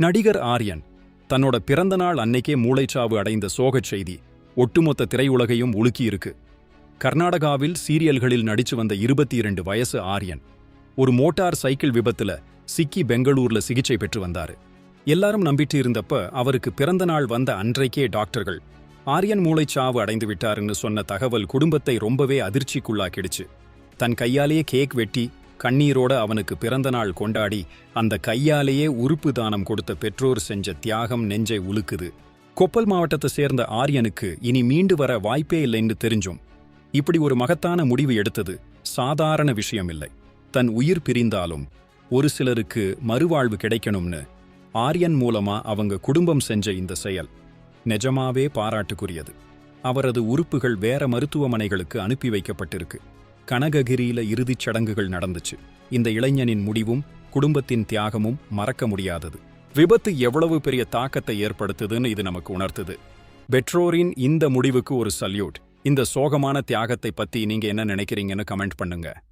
நடிகர் ஆரியன் தன்னோட பிறந்த நாள் அன்னைக்கே மூளைச்சாவு அடைந்த சோகச் செய்தி ஒட்டுமொத்த திரையுலகையும் உலுக்கியிருக்கு. கர்நாடகாவில் சீரியல்களில் நடிச்சு வந்த இருபத்தி இரண்டு வயசு ஆரியன் ஒரு மோட்டார் சைக்கிள் விபத்துல சிக்கி பெங்களூர்ல சிகிச்சை பெற்று வந்தாரு. எல்லாரும் நம்பிட்டு இருந்தப்ப அவருக்கு பிறந்த நாள் வந்த அன்றைக்கே டாக்டர்கள் ஆரியன் மூளைச்சாவு அடைந்து விட்டாருன்னு சொன்ன தகவல் குடும்பத்தை ரொம்பவே அதிர்ச்சிக்குள்ளாக்கிடுச்சு. தன் கையாலேயே கேக் வெட்டி கண்ணீரோட அவனுக்கு பிறந்த நாள் கொண்டாடி அந்த கையாலேயே உறுப்பு தானம் கொடுத்த பெற்றோர் செஞ்ச தியாகம் நெஞ்சை உலுக்குது. கொப்பல் மாவட்டத்தை சேர்ந்த ஆரியனுக்கு இனி மீண்டு வர வாய்ப்பே இல்லைன்னு தெரிஞ்சும். இப்படி ஒரு மகத்தான முடிவு எடுத்தது சாதாரண விஷயம் இல்லை தன் உயிர் பிரிந்தாலும் ஒரு சிலருக்கு மறுவாழ்வு கிடைக்கணும்னு ஆரியன் மூலமா அவங்க குடும்பம் செஞ்ச இந்த செயல் நிஜமாவே பாராட்டுக்குரியது. அவரது உறுப்புகள் வேற மருத்துவமனைகளுக்கு அனுப்பி வைக்கப்பட்டிருக்கு. கனககிரியில இறுதிச் சடங்குகள் நடந்துச்சு. இந்த இளைஞனின் முடிவும் குடும்பத்தின் தியாகமும் மறக்க முடியாதது. விபத்து எவ்வளவு பெரிய தாக்கத்தை ஏற்படுத்துதுன்னு இது நமக்கு உணர்த்துது. பெற்றோரின் இந்த முடிவுக்கு ஒரு சல்யூட். இந்த சோகமான தியாகத்தை பத்தி நீங்க என்ன நினைக்கிறீங்கன்னு கமெண்ட் பண்ணுங்க.